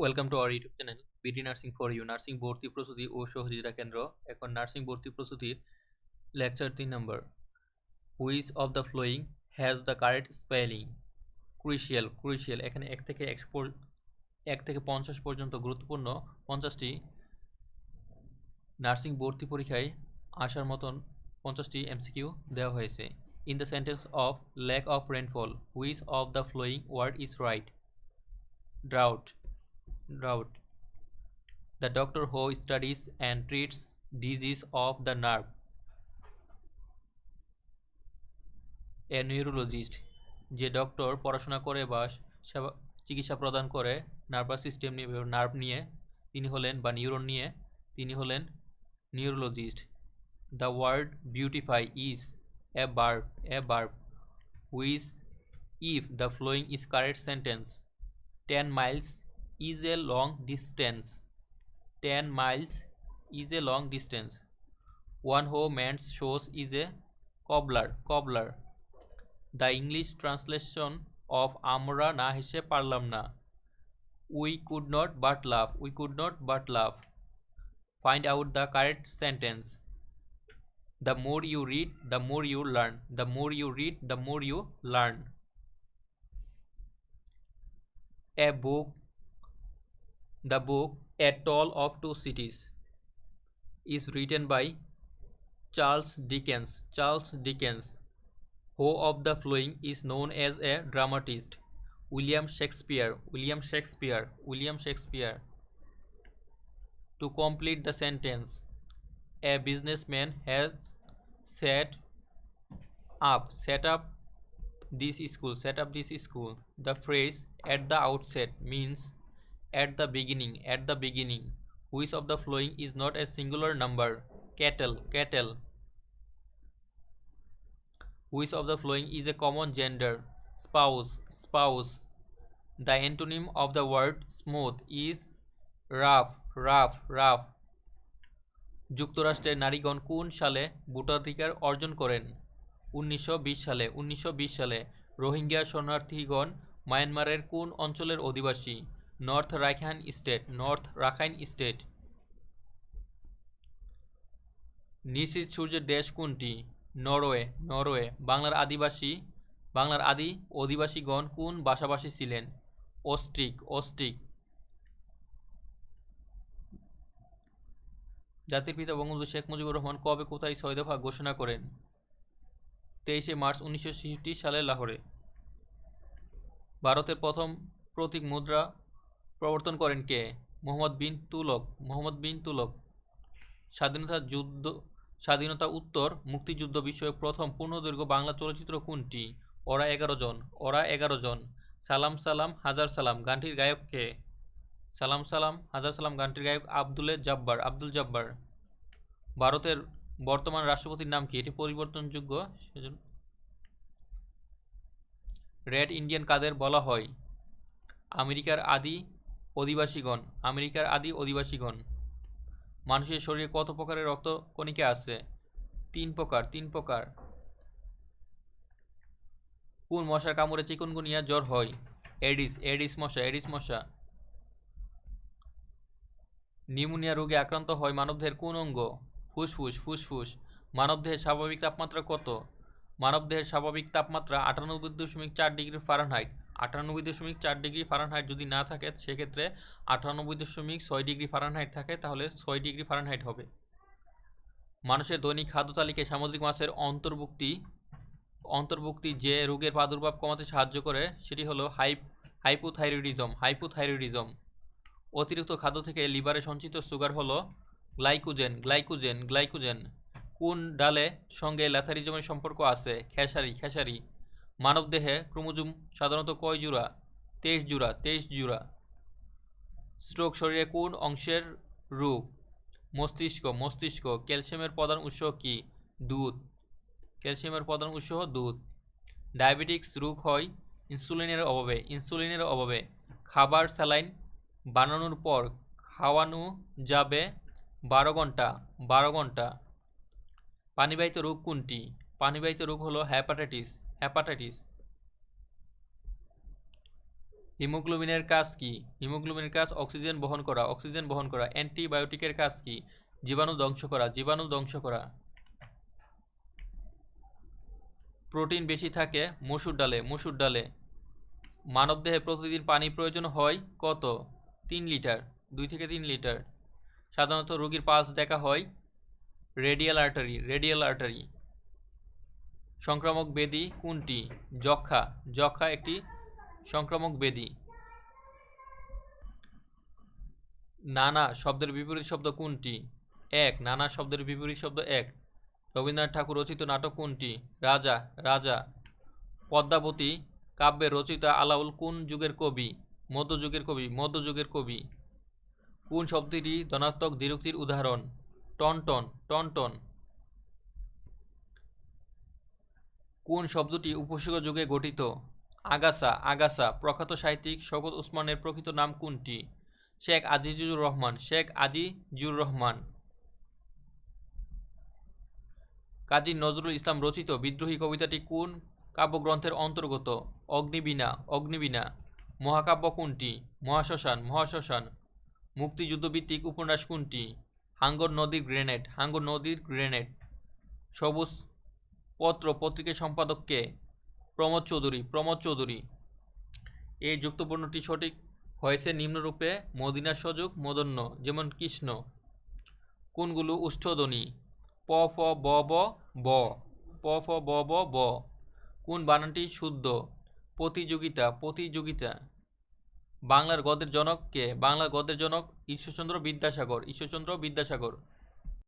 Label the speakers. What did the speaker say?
Speaker 1: Welcome to our YouTube channel BD nursing for you nursing ভর্তি প্রস্তুতি ও সহযোগিতা কেন্দ্র এখন নার্সিং ভর্তি প্রস্তুতির লেকচার তিন নম্বর which of the following has the correct spelling crucial crucial এখানে এক থেকে এক এক থেকে পঞ্চাশ পর্যন্ত গুরুত্বপূর্ণ পঞ্চাশটি নার্সিং ভর্তি পরীক্ষায় আসার মতন পঞ্চাশটি এমসিকিউ দেওয়া হয়েছে। In the sentence of lack of rainfall which of the following word is right drought drought the doctor who studies and treats disease of the nerve. A neurologist. যে ডক্টর পড়াশোনা করে বা চিকিৎসা প্রদান করে নার্ভাস সিস্টেম নিয়ে nerve নিয়ে তিনি হলেন বা নিউরন নিয়ে তিনি হলেন neurologist the word beautify is a verb a verb which of the following is correct sentence 10 miles is a long distance 10 miles is a long distance one who mends shoes is a cobbler cobbler the english translation of আমরা না হেসে পারলাম না we could not but laugh we could not but laugh find out the correct sentence the more you read the more you learn the more you read the more you learn a book the book a tale of two cities is written by charles dickens. Charles dickens who of the following is known as a dramatist? William shakespeare. William shakespeare. William shakespeare. To complete the sentence a businessman has set up set up this school. Set up this school. The phrase at the outset means at the beginning at the beginning which of the following is not a singular number cattle cattle which of the following is a common gender spouse spouse the antonym of the word smooth is rough rough rough যুক্তরাষ্ট্রের নারীগণ কোন সালে ভোটাধিকার অর্জন করেন উনিশশো বিশ সালে উনিশশো বিশ সালে রোহিঙ্গা শরণার্থীগণ মায়ানমারের কোন অঞ্চলের অধিবাসী north Rakhine state north Rakhine state নিশীত সূর্যের দেশ কোনটি? Norway Norway. বাংলার আদিবাসী, বাংলার আদি অধিবাসীগণ কোন ভাষাভাষী ছিলেন? Austric Austric. জাতির পিতা বঙ্গবন্ধু শেখ মুজিবুর রহমান কবে, কোথায়, ছয় দফা ঘোষণা করেন? তেইশে মার্চ উনিশশো সালে লাহোরে। ভারতের প্রথম প্রতীক মুদ্রা প্রবর্তন করেন কে? মোহাম্মদ বিন তুলক। মোহাম্মদ বিন তুলক। স্বাধীনতা যুদ্ধ, স্বাধীনতা উত্তর, মুক্তিযুদ্ধ বিষয়ক প্রথম পূর্ণদৈর্ঘ্য বাংলা চলচ্চিত্র কোনটি? ওরা এগারো জন। ওরা এগারো জন। সালাম সালাম, হাজার সালাম। গানটির গায়ক কে? সালাম সালাম, হাজার সালাম। গানটির গায়ক আব্দুলে জব্বার, আব্দুল জব্বার। ভারতের বর্তমান রাষ্ট্রপতির নাম কি? এটি পরিবর্তনযোগ্য, সেজন্য রেড ইন্ডিয়ান কাদের বলা হয়? আমেরিকার আদি অধিবাসীগণ, আমেরিকার আদি অধিবাসীগণ। মানুষের শরীরে কত প্রকারের রক্ত কণিকা আছে? তিন প্রকার তিন প্রকার। কোন মশার কামড়ে চিকুনগুনিয়া জ্বর হয়? এডিস এডিস মশা এডিস মশা। নিউমোনিয়া রোগে আক্রান্ত হয় মানবদেহের কোন অঙ্গ? ফুসফুস ফুসফুস। মানবদেহের স্বাভাবিক তাপমাত্রা কত? মানবদেহের স্বাভাবিক তাপমাত্রা আটানব্বই দশমিক চার ডিগ্রি ফারেনহাইট। আটানব্বই দশমিক চার ডিগ্রি ফারেনহাইট যদি না থাকে, সেক্ষেত্রে আটানব্বই দশমিক ছয় ডিগ্রি ফারেনহাইট থাকে, তাহলে ছয় ডিগ্রি ফারেনহাইট হবে। মানুষের দৈনিক খাদ্য তালিকায় সামুদ্রিক মাছের অন্তর্ভুক্তি অন্তর্ভুক্তি যে রোগের প্রাদুর্ভাব কমাতে সাহায্য করে, সেটি হলো হাইপ হাইপোথাইরয়েডিজম। হাইপোথাইরয়েডিজম। অতিরিক্ত খাদ্য থেকে লিভারে সঞ্চিত সুগার হলো গ্লাইকোজেন গ্লাইকোজেন গ্লাইকোজেন। কোন ডালে সঙ্গে ল্যাথারিজমের সম্পর্ক আছে? খেসারি খেসারি। মানবদেহে ক্রোমোজোম সাধারণত কয় জোড়া? তেইশ জোড়া তেইশ জোড়া। স্ট্রোক শরীরে কোন অংশের রোগ? মস্তিষ্ক মস্তিষ্ক, ক্যালসিয়ামের প্রধান উৎস কি? দুধ। ক্যালসিয়ামের প্রধান উৎস দুধ। ডায়াবেটিক্স রোগ হয় ইনসুলিনের অভাবে ইনসুলিনের অভাবে। খাবার স্যালাইন বানানোর পর খাওয়ানো যাবে বারো ঘণ্টা বারো ঘণ্টা। পানিবাহিত রোগ কোনটি? পানিবাহিত রোগ হলো হ্যাপাটাইটিস হ্যাপাটাইটিস হিমোগ্লোবিনের কাজ কি? হিমোগ্লোবিনের কাজ অক্সিজেন বহন করা অক্সিজেন বহন করা অ্যান্টিবায়োটিকের কাজ কি? জীবাণু ধ্বংস করা, জীবাণু ধ্বংস করা। প্রোটিন বেশি থাকে মসুর ডালে মসুর ডালে। মানবদেহে প্রতিদিন পানি প্রয়োজন হয় কত? তিন লিটার, দুই থেকে তিন লিটার। সাধারণত রোগীর পালস দেখা হয় রেডিয়াল আর্টারি রেডিয়াল আর্টারি সংক্রামক ব্যাধি কোনটি? যক্ষা যক্ষা একটি সংক্রামক ব্যাধি নানা শব্দের বিপরীত শব্দ কোনটি? এক। নানা শব্দের বিপরীত শব্দ এক। রবীন্দ্রনাথ ঠাকুর রচিত নাটক কোনটি? রাজা। রাজা। পদ্মাবতী কাব্যের রচিত আলাউল কোন যুগের কবি? মধ্যযুগের কবি। মধ্যযুগের কবি। কোন শব্দটি ধনাত্মক দ্বিরুক্তির উদাহরণ? টনটন। টনটন। কোন শব্দটি উপসর্গ যুগে গঠিত? আগাসা আগাসা প্রখ্যাত সাহিত্যিক শওকত ওসমানের প্রকৃত নাম কোনটি? শেখ আজিজুর রহমান, শেখ আজিজুর রহমান। কাজী নজরুল ইসলাম রচিত বিদ্রোহী কবিতাটি কোন কাব্যগ্রন্থের অন্তর্গত? অগ্নিবীণা অগ্নিবীণা। মহাকাব্য কোনটি? মহাশ্মশান মহাশ্মশান। মুক্তিযুদ্ধভিত্তিক উপন্যাস কোনটি? হাঙ্গর নদীর গ্রেনেড, হাঙ্গর নদীর গ্রেনেড। সবুজ পত্র, পত্রিকার সম্পাদক কে? প্রমোদ চৌধুরী প্রমোদ চৌধুরী। এই যুক্তবর্ণটি সঠিক হয়েছে নিম্নরূপে মদিনার সযোগ মদন্য, যেমন কৃষ্ণ। কোনগুলো? উষ্ঠধ্বনি। প, ফ, ব ব ব। প, ফ, ব ব ব। কোন বানানটি শুদ্ধ? প্রতিযোগিতা প্রতিযোগিতা। বাংলার গদ্যের জনক কে? বাংলার গদ্যের জনক ঈশ্বরচন্দ্র বিদ্যাসাগর ঈশ্বরচন্দ্র বিদ্যাসাগর।